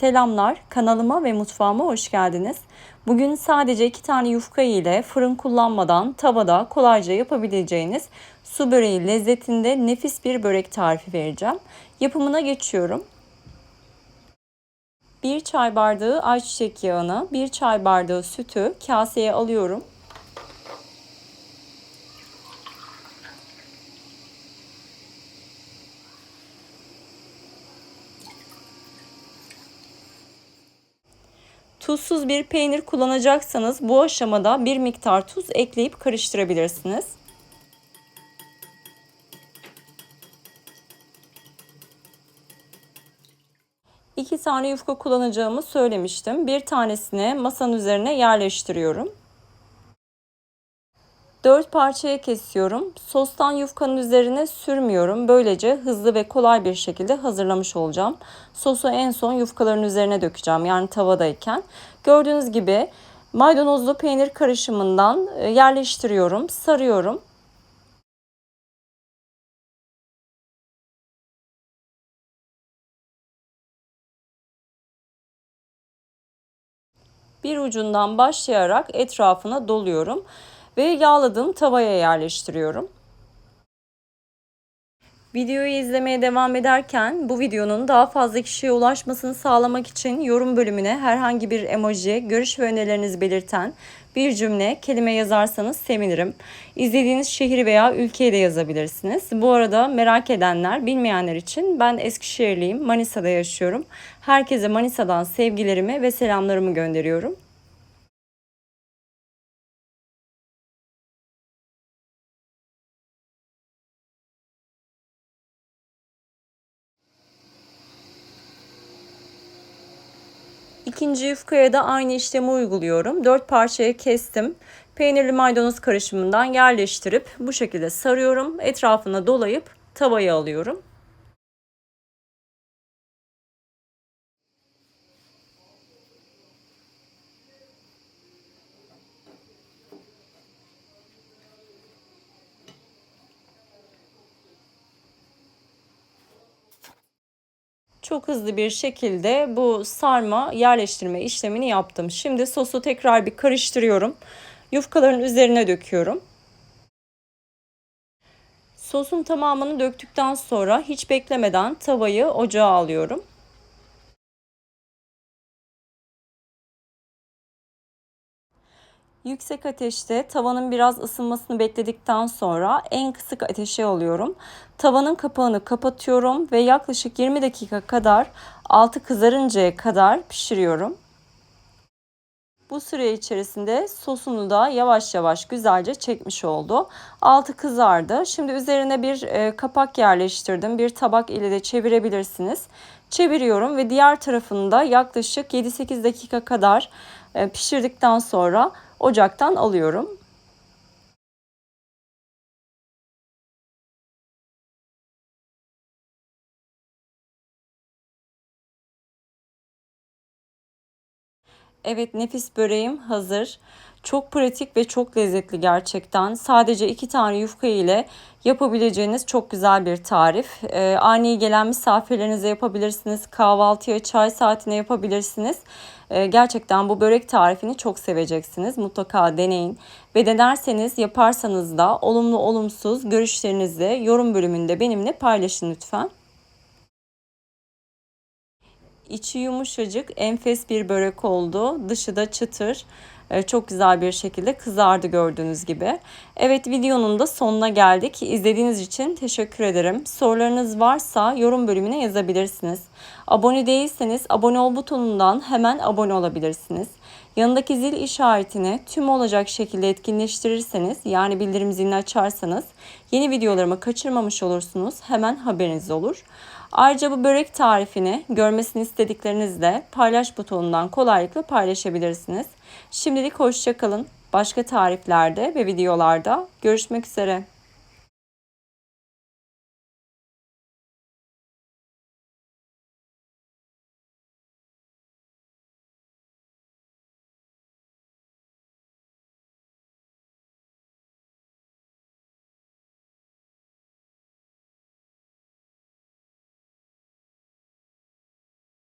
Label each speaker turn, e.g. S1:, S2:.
S1: Selamlar, kanalıma ve mutfağıma hoş geldiniz. Bugün sadece iki tane yufka ile fırın kullanmadan tavada kolayca yapabileceğiniz su böreği lezzetinde nefis bir börek tarifi vereceğim. Yapımına geçiyorum. 1 çay bardağı ayçiçek yağını, 1 çay bardağı sütü kaseye alıyorum. Tuzsuz bir peynir kullanacaksanız bu aşamada bir miktar tuz ekleyip karıştırabilirsiniz. İki tane yufka kullanacağımı söylemiştim. Bir tanesini masanın üzerine yerleştiriyorum. 4 parçaya kesiyorum. Sostan yufkanın üzerine sürmüyorum. Böylece hızlı ve kolay bir şekilde hazırlamış olacağım. Sosu en son yufkaların üzerine dökeceğim. Yani tavadayken. Gördüğünüz gibi maydanozlu peynir karışımından e, yerleştiriyorum, sarıyorum. Bir ucundan başlayarak etrafına doluyorum ve yağladığım tavaya yerleştiriyorum. Videoyu izlemeye devam ederken bu videonun daha fazla kişiye ulaşmasını sağlamak için yorum bölümüne herhangi bir emoji, görüş ve önerilerinizi belirten bir cümle, kelime yazarsanız sevinirim. İzlediğiniz şehir veya ülkeyi de yazabilirsiniz. Bu arada merak edenler, bilmeyenler için ben Eskişehirliyim, Manisa'da yaşıyorum. Herkese Manisa'dan sevgilerimi ve selamlarımı gönderiyorum. İkinci yufkaya da aynı işlemi uyguluyorum. Dört parçaya kestim. Peynirli maydanoz karışımından yerleştirip bu şekilde sarıyorum. Etrafına dolayıp tavaya alıyorum. Çok hızlı bir şekilde bu sarma yerleştirme işlemini yaptım. Şimdi sosu tekrar bir karıştırıyorum. Yufkaların üzerine döküyorum. Sosun tamamını döktükten sonra hiç beklemeden tavayı ocağa alıyorum. Yüksek ateşte tavanın biraz ısınmasını bekledikten sonra en kısık ateşe alıyorum. Tavanın kapağını kapatıyorum ve yaklaşık 20 dakika kadar altı kızarıncaya kadar pişiriyorum. Bu süre içerisinde sosunu da yavaş yavaş güzelce çekmiş oldu. Altı kızardı. Şimdi üzerine bir e, kapak yerleştirdim. Bir tabak ile de çevirebilirsiniz. Çeviriyorum ve diğer tarafını da yaklaşık 7-8 dakika kadar e, pişirdikten sonra ocaktan alıyorum. Evet nefis böreğim hazır. Çok pratik ve çok lezzetli gerçekten. Sadece iki tane yufka ile yapabileceğiniz çok güzel bir tarif. Ee, ani gelen misafirlerinize yapabilirsiniz. Kahvaltıya, çay saatine yapabilirsiniz. Ee, gerçekten bu börek tarifini çok seveceksiniz. Mutlaka deneyin. Ve denerseniz yaparsanız da olumlu olumsuz görüşlerinizi yorum bölümünde benimle paylaşın lütfen. İçi yumuşacık, enfes bir börek oldu. Dışı da çıtır. Ee, çok güzel bir şekilde kızardı gördüğünüz gibi. Evet videonun da sonuna geldik. İzlediğiniz için teşekkür ederim. Sorularınız varsa yorum bölümüne yazabilirsiniz. Abone değilseniz abone ol butonundan hemen abone olabilirsiniz. Yanındaki zil işaretini tüm olacak şekilde etkinleştirirseniz yani bildirim zilini açarsanız yeni videolarımı kaçırmamış olursunuz. Hemen haberiniz olur. Ayrıca bu börek tarifini görmesini istediklerinizde paylaş butonundan kolaylıkla paylaşabilirsiniz. Şimdilik hoşçakalın. Başka tariflerde ve videolarda görüşmek üzere.